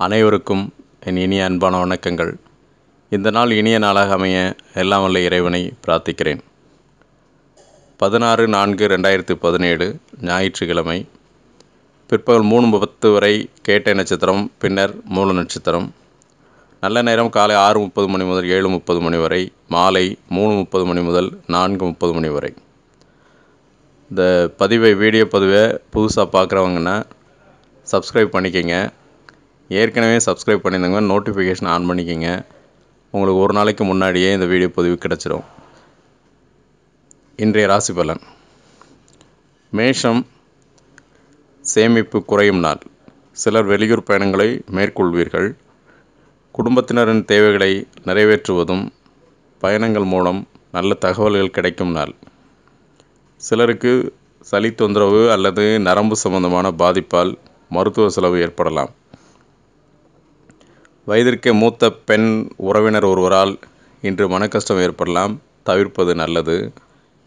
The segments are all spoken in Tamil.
அனைவருக்கும் என் இனிய அன்பான வணக்கங்கள். இந்த நாள் இனிய நாளாக அமைய எல்லாம் வல்ல இறைவனை பிரார்த்திக்கிறேன். பதினாறு நான்கு ரெண்டாயிரத்து பதினேழு ஞாயிற்றுக்கிழமை. பிற்பகல் மூணு முப்பத்து வரை கேட்டை நட்சத்திரம் பின்னர் மூல நட்சத்திரம். நல்ல நேரம் காலை ஆறு முப்பது மணி முதல் ஏழு முப்பது மணி வரை மாலை மூணு முப்பது மணி முதல் நான்கு முப்பது மணி வரை. இந்த பதிவை வீடியோ பதிவை புதுசாக பார்க்குறவங்கன்னா சப்ஸ்கிரைப் பண்ணிக்கங்க. ஏற்கனவே சப்ஸ்கிரைப் பண்ணியிருந்தவங்க நோட்டிஃபிகேஷன் ஆன் பண்ணிக்கோங்க. உங்களுக்கு ஒரு நாளைக்கு முன்னாடியே இந்த வீடியோ பதிவு கிடச்சிரும். இன்றைய ராசி பலன். மேஷம் சேமிப்பு குறையும் நாள். சிலர் வெளியூர் பயணங்களை மேற்கொள்வீர்கள். குடும்பத்தினரின் தேவைகளை நிறைவேற்றுவதும் பயணங்கள் மூலம் நல்ல தகவல்கள் கிடைக்கும் நாள். சிலருக்கு சளி தொந்தரவு அல்லது நரம்பு சம்பந்தமான பாதிப்பால் மருத்துவ செலவு ஏற்படலாம். வயதிற்கு மூத்த பெண் உறவினர் ஒருவரால் இன்று மனக்கஷ்டம் ஏற்படலாம். தவிர்ப்பது நல்லது.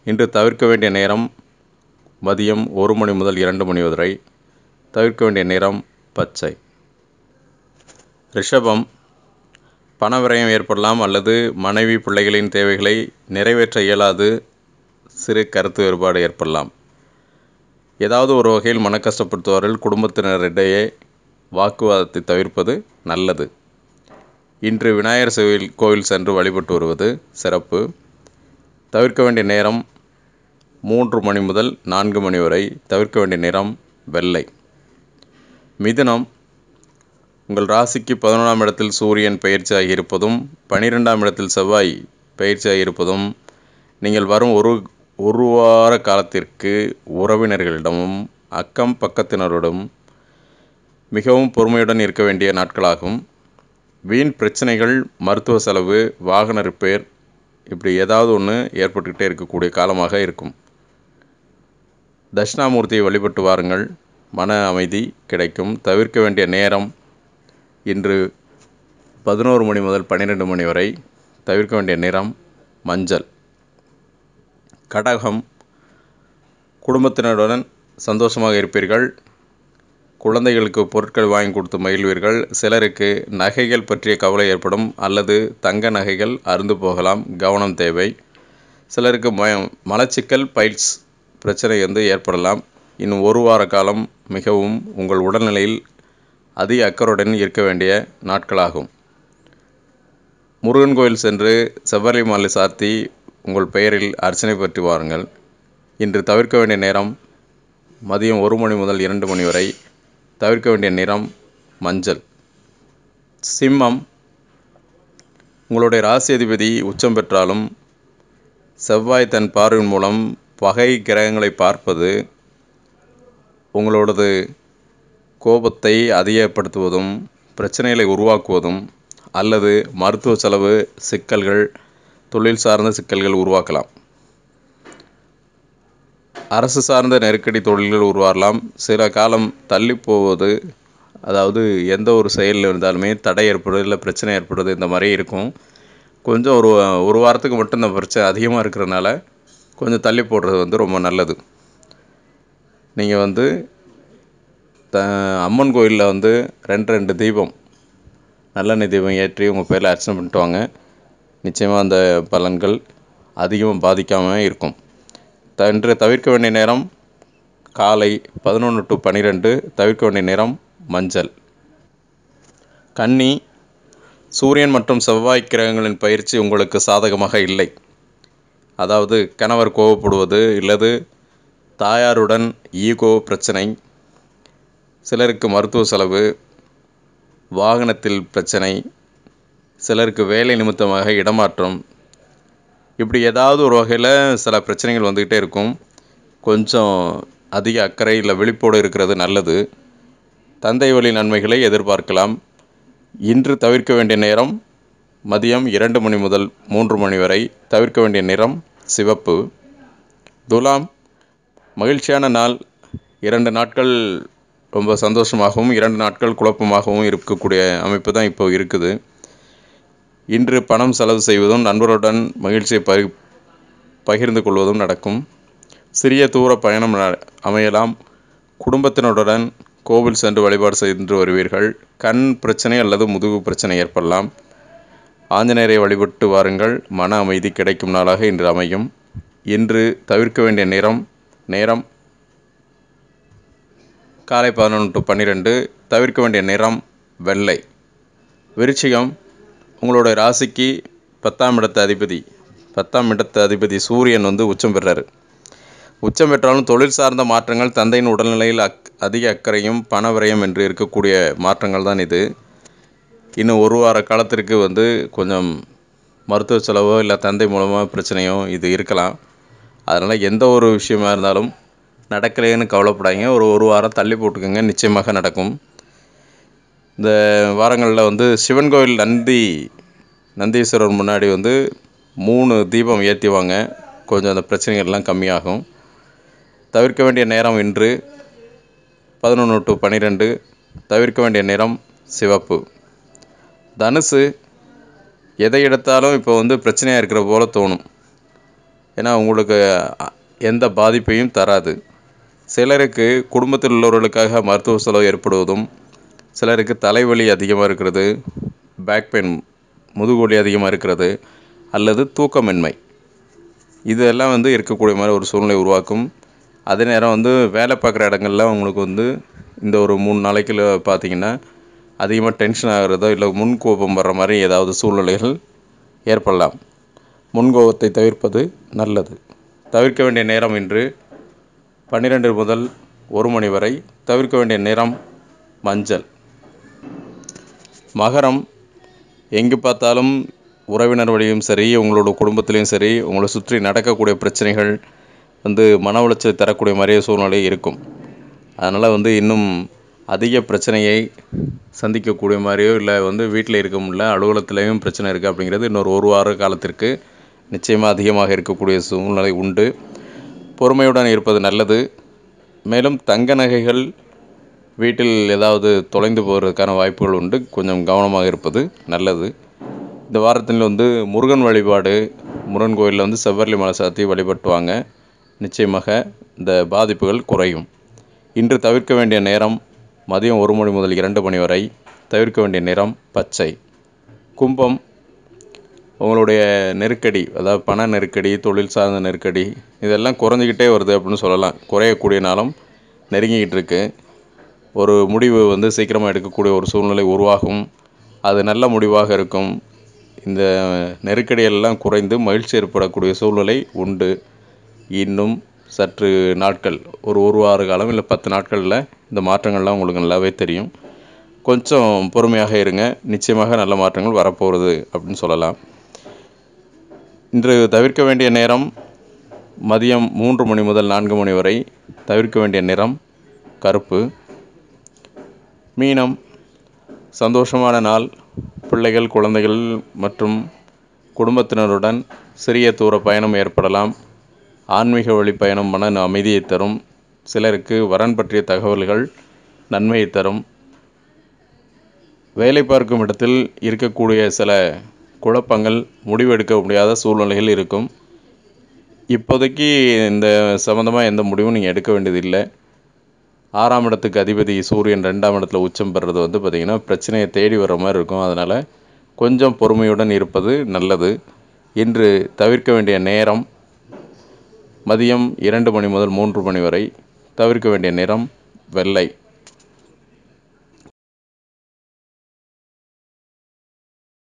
இன்று தவிர்க்க வேண்டிய நேரம் மதியம் ஒரு மணி முதல் இரண்டு மணி வரை. தவிர்க்க வேண்டிய நேரம் பச்சை. ரிஷபம் பண விரயம் ஏற்படலாம் அல்லது மனைவி பிள்ளைகளின் தேவைகளை நிறைவேற்ற இயலாது. சிறு கருத்து வேறுபாடு ஏற்படலாம். ஏதாவது ஒரு வகையில் மனக்கஷ்டப்படுத்துவார்கள். குடும்பத்தினரிடையே வாக்குவாதத்தை தவிர்ப்பது நல்லது. இன்று விநாயகர் கோவில் கோவில் சென்று வழிபட்டு வருவது சிறப்பு. தவிர்க்க வேண்டிய நேரம் மூன்று மணி முதல் நான்கு மணி வரை தவிர்க்க வேண்டிய நிறம் வெள்ளை. மிதுனம் உங்கள் ராசிக்கு பதினொன்றாம் இடத்தில் சூரியன் பயிற்சியாகி இருப்பதும் பனிரெண்டாம் இடத்தில் செவ்வாய் பயிற்சியாகி இருப்பதும் நீங்கள் வரும் ஒரு ஒரு வார காலத்திற்கு உறவினர்களிடமும் அக்கம் பக்கத்தினரிடம் மிகவும் பொறுமையுடன் இருக்க வேண்டிய நாட்களாகும். வீண் பிரச்சனைகள் மருத்துவ செலவு வாகன ரிப்பேர் இப்படி ஏதாவது ஒன்று ஏற்பட்டுக்கிட்டே இருக்கக்கூடிய காலமாக இருக்கும். தட்சிணாமூர்த்தியை வழிபட்டு வாருங்கள். மன அமைதி கிடைக்கும். தவிர்க்க வேண்டிய நேரம் இன்று பதினோரு மணி முதல் பன்னிரெண்டு மணி வரை தவிர்க்க வேண்டிய நிறம் மஞ்சள். கடகம். குடும்பத்தினருடன் சந்தோஷமாக இருப்பீர்கள். குழந்தைகளுக்கு பொருட்கள் வாங்கி கொடுத்து மகிழ்வீர்கள். சிலருக்கு நகைகள் பற்றிய கவலை ஏற்படும் அல்லது தங்க நகைகள் அருந்து போகலாம். கவனம் தேவை. சிலருக்கு ம மலச்சிக்கல் பைல்ஸ் பிரச்சனை வந்து ஏற்படலாம். இன்னும் ஒரு வார காலம் மிகவும் உங்கள் உடல்நிலையில் அதிக அக்கறையுடன் இருக்க வேண்டிய நாட்களாகும். முருகன் கோயில் சென்று செவ்வரளி மாலை சாத்தி உங்கள் பெயரில் அர்ச்சனை பற்றி வாருங்கள். இன்று தவிர்க்க வேண்டிய நேரம் மதியம் ஒரு மணி முதல் இரண்டு மணி வரை தவிர்க்க வேண்டிய நிறம் மஞ்சள். சிம்மம் உங்களுடைய ராசி அதிபதி உச்சம் பெற்றாலும் செவ்வாய் தன் பார்வையின் மூலம் பகை கிரகங்களை பார்ப்பது உங்களோடது கோபத்தை அதிகப்படுத்துவதும் பிரச்சனைகளை உருவாக்குவதும் அல்லது மருத்துவ செலவு சிக்கல்கள் தொழில் சார்ந்த சிக்கல்கள் உருவாக்கலாம். அரசு சார்ந்த நெருக்கடி தொழில்கள் உருவாகலாம். சில காலம் தள்ளி போவது அதாவது எந்த ஒரு செயலில் இருந்தாலுமே தடை ஏற்படுறது இல்லை பிரச்சனை ஏற்படுறது இந்த மாதிரி இருக்கும். கொஞ்சம் ஒரு ஒரு வாரத்துக்கு மட்டும் இந்த பிரச்சனை அதிகமாக இருக்கிறதுனால கொஞ்சம் தள்ளி போடுறது வந்து ரொம்ப நல்லது. நீங்கள் வந்து த அம்மன் கோயிலில் வந்து ரெண்டு ரெண்டு தீபம் நல்லெண்ணெய் தீபம் ஏற்றி உங்கள் பேரில் அர்ச்சனை பண்ணிட்டு வாங்க. நிச்சயமாக அந்த பலன்கள் அதிகமாக பாதிக்காமல் இருக்கும். இன்று தவிர்க்க வேண்டிய நேரம் காலை பதினொன்று டு பன்னிரெண்டு தவிர்க்க வேண்டிய நேரம் மஞ்சள். கன்னி சூரியன் மற்றும் செவ்வாய் கிரகங்களின் பயிற்சி உங்களுக்கு சாதகமாக இல்லை. அதாவது கணவர் கோவப்படுவது இல்லது தாயாருடன் ஈகோ பிரச்சனை சிலருக்கு மருத்துவ செலவு வாகனத்தில் பிரச்சனை சிலருக்கு வேலை நிமித்தமாக இடமாற்றம் இப்படி ஏதாவது ஒரு வகையில் சில பிரச்சனைகள் வந்துக்கிட்டே இருக்கும். கொஞ்சம் அதிக அக்கறை இல்லை விழிப்போடு இருக்கிறது நல்லது. தந்தை வழி நன்மைகளை எதிர்பார்க்கலாம். இன்று தவிர்க்க வேண்டிய நேரம் மதியம் இரண்டு மணி முதல் மூன்று மணி வரை தவிர்க்க வேண்டிய நிறம் சிவப்பு. துலாம் மகிழ்ச்சியான நாள். இரண்டு நாட்கள் ரொம்ப சந்தோஷமாகவும் இரண்டு நாட்கள் குழப்பமாகவும் இருக்கக்கூடிய அமைப்பு தான் இப்போ இருக்குது. இன்று பணம் செலவு செய்வதும் நண்பருடன் மகிழ்ச்சியை பகி பகிர்ந்து கொள்வதும் நடக்கும். சிறிய தூர பயணம் அமையலாம். குடும்பத்தினருடன் கோவில் சென்று வழிபாடு சென்று வருவீர்கள். கண் பிரச்சனை அல்லது முதுகு பிரச்சனை ஏற்படலாம். ஆஞ்சநேயரை வழிபட்டு வாருங்கள். மன அமைதி கிடைக்கும் நாளாக இன்று அமையும். இன்று தவிர்க்க வேண்டிய நேரம் நேரம் காலை பதினொன்று டு பன்னிரெண்டு. தவிர்க்க வேண்டிய நிறம் வெள்ளை. விருச்சிகம் உங்களுடைய ராசிக்கு பத்தாம் இடத்து அதிபதி பத்தாம் இடத்து அதிபதி சூரியன் வந்து உச்சம் பெறாரு. உச்சம் பெற்றாலும் தொழில் சார்ந்த மாற்றங்கள் தந்தையின் உடல்நிலையில் அக் அதிக அக்கறையும் பணவரையும் என்று இருக்கக்கூடிய மாற்றங்கள் தான் இது. இன்னும் ஒரு வார காலத்திற்கு வந்து கொஞ்சம் மருத்துவ செலவோ இல்லை தந்தை மூலமாக பிரச்சனையோ இது இருக்கலாம். அதனால் எந்த ஒரு விஷயமா இருந்தாலும் நடக்கலைன்னு கவலைப்படாதீங்க. ஒரு ஒரு வாரம் தள்ளி போட்டுக்கோங்க. நிச்சயமாக நடக்கும். இந்த வாரங்களில் வந்து சிவன் கோவில் நந்தி நந்தீஸ்வரர் முன்னாடி வந்து மூணு தீபம் ஏற்றிவாங்க கொஞ்சம் அந்த பிரச்சனைகள்லாம் கம்மியாகும். தவிர்க்க வேண்டிய நேரம் இன்று பதினொன்று டு பன்னிரெண்டு தவிர்க்க வேண்டிய நிறம் சிவப்பு. தனுசு எதை எடுத்தாலும் இப்போ வந்து பிரச்சனையாக இருக்கிற போல் தோணும். ஏன்னா உங்களுக்கு எந்த பாதிப்பையும் தராது. சிலருக்கு குடும்பத்தில் உள்ளவர்களுக்காக மருத்துவ செலவு ஏற்படுவதும் சிலருக்கு தலைவலி அதிகமாக இருக்கிறது பேக் பெயின் முதுகுவலி அதிகமாக இருக்கிறது அல்லது தூக்கமின்மை. இதெல்லாம் வந்து இருக்கக்கூடிய மாதிரி ஒரு சூழ்நிலை உருவாக்கும். அதே நேரம் வந்து வேலை பார்க்குற இடங்கள்ல உங்களுக்கு வந்து இந்த ஒரு மூணு நாளைக்குள்ள பார்த்தீங்கன்னா அதிகமாக டென்ஷன் ஆகிறதோ இல்லை முன்கோபம் வர்ற மாதிரி ஏதாவது சூழ்நிலைகள் ஏற்படலாம். முன்கோபத்தை தவிர்ப்பது நல்லது. தவிர்க்க வேண்டிய நேரம் இன்று பன்னிரெண்டு முதல் ஒரு மணி வரை தவிர்க்க வேண்டிய நிறம் மஞ்சள். மகரம் எங்கே பார்த்தாலும் உறவினர் வழியும் சரி உங்களோட குடும்பத்துலேயும் சரி உங்களை சுற்றி நடக்கக்கூடிய பிரச்சனைகள் வந்து மன உளைச்சலை தரக்கூடிய மாதிரியே சூழ்நிலை இருக்கும். அதனால் வந்து இன்னும் அதிக பிரச்சனையை சந்திக்கக்கூடிய மாதிரியோ இல்லை வந்து வீட்டில் இருக்க முடியல அலுவலகத்துலேயும் பிரச்சனை இருக்குது அப்படிங்கிறது இன்னொரு ஒரு வார காலத்திற்கு நிச்சயமாக அதிகமாக இருக்கக்கூடிய சூழ்நிலை உண்டு. பொறுமையுடன் இருப்பது நல்லது. மேலும் தங்க நகைகள் வீட்டில் ஏதாவது தொலைந்து போகிறதுக்கான வாய்ப்புகள் உண்டு. கொஞ்சம் கவனமாக இருப்பது நல்லது. இந்த வாரத்தில் வந்து முருகன் வழிபாடு முருகன் கோயிலில் வந்து செவ்வரளி மலை சாத்தி வழிபட்டுவாங்க. நிச்சயமாக இந்த பாதிப்புகள் குறையும். இன்று தவிர்க்க வேண்டிய நேரம் மதியம் ஒரு மணி முதல் இரண்டு மணி வரை தவிர்க்க வேண்டிய நிறம் பச்சை. கும்பம் உங்களுடைய நெருக்கடி அதாவது பண நெருக்கடி தொழில் சார்ந்த நெருக்கடி இதெல்லாம் குறைஞ்சிக்கிட்டே வருது அப்படின்னு சொல்லலாம். குறையக்கூடிய நாளும் நெருங்கிக்கிட்டு இருக்குது ஒரு முடிவு வந்து சீக்கிரமாக எடுக்கக்கூடிய ஒரு சூழ்நிலை உருவாகும். அது நல்ல முடிவாக இருக்கும். இந்த நெருக்கடியெல்லாம் குறைந்து மகிழ்ச்சி ஏற்படக்கூடிய சூழ்நிலை உண்டு. இன்னும் சற்று நாட்கள் ஒரு ஒரு வார காலம் இல்லை பத்து நாட்களில் இந்த மாற்றங்கள்லாம் உங்களுக்கு நல்லாவே தெரியும். கொஞ்சம் பொறுமையாக இருங்க. நிச்சயமாக நல்ல மாற்றங்கள் வரப்போகிறது அப்படின்னு சொல்லலாம். இன்று தவிர்க்க வேண்டிய நேரம் மதியம் மூன்று மணி முதல் நான்கு மணி வரை தவிர்க்க வேண்டிய நிறம் கருப்பு. மீனம் சந்தோஷமான நாள் பிள்ளைகள் குழந்தைகள் மற்றும் குடும்பத்தினருடன் சிறிய தூர பயணம் ஏற்படலாம். ஆன்மீக வழி பயணம் மன அமைதியை தரும். சிலருக்கு வரன் பற்றிய தகவல்கள் நன்மையை தரும். வேலை பார்க்கும் இடத்தில் இருக்கக்கூடிய சில குழப்பங்கள் முடிவெடுக்க முடியாத சூழ்நிலைகள் இருக்கும். இப்போதைக்கு இந்த சம்மந்தமாக எந்த முடிவும் நீங்கள் எடுக்க வேண்டியதில்லை. ஆறாம் இடத்துக்கு அதிபதி சூரியன் ரெண்டாம் இடத்துல உச்சம் பெறுறது வந்து பார்த்திங்கன்னா பிரச்சனையை தேடி வர மாதிரி இருக்கும். அதனால் கொஞ்சம் பொறுமையுடன் இருப்பது நல்லது. இன்று தவிர்க்க வேண்டிய நேரம் மதியம் இரண்டு மணி முதல் மூன்று மணி வரை தவிர்க்க வேண்டிய நிறம் வெள்ளை.